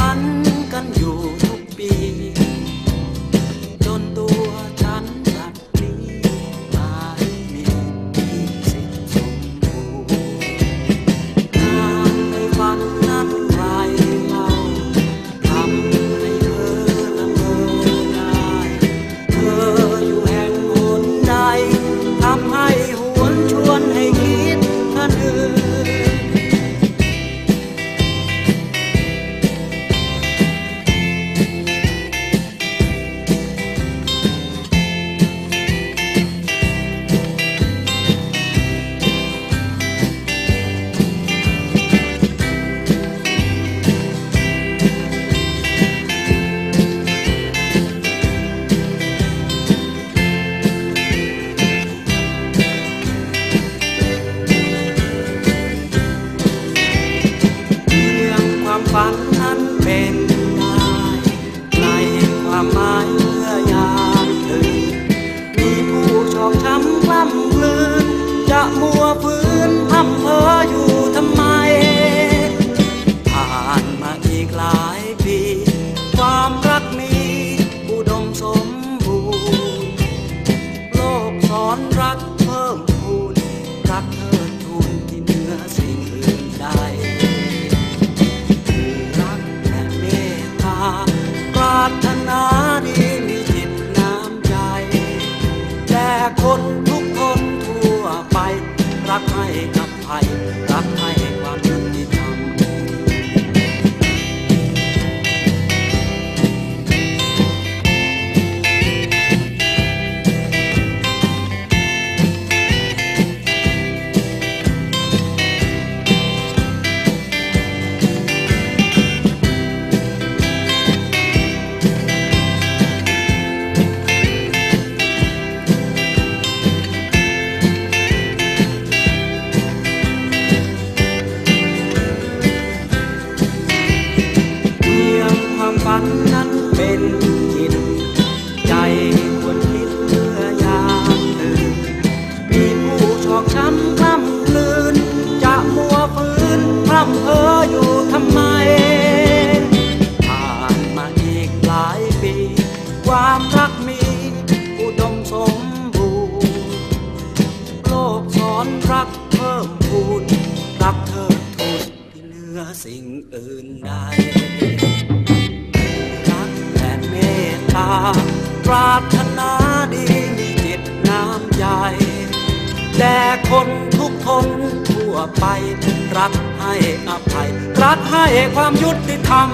ฝันกันอยู่ amar. รักให้กับใคร ฝันนั้นเป็นจิต ใจควรคิดเมื่อยามตื่นมีผู้ชอกช้ำคล่ำกลืน จะมัวฝืนพร่ำเพ้ออยู่ทำไม ผ่านมาอีกหลายปี ความรักมีอุดมสมบูรณ์โลกสอนรักเพิ่มพูนรักเธอทูนที่เหนือสิ่งอื่นใด ปรารถนาดีมีจิตน้ำใจแด่คนทุกคนทั่วไปรักให้อภัย รักให้ความยุติธรรม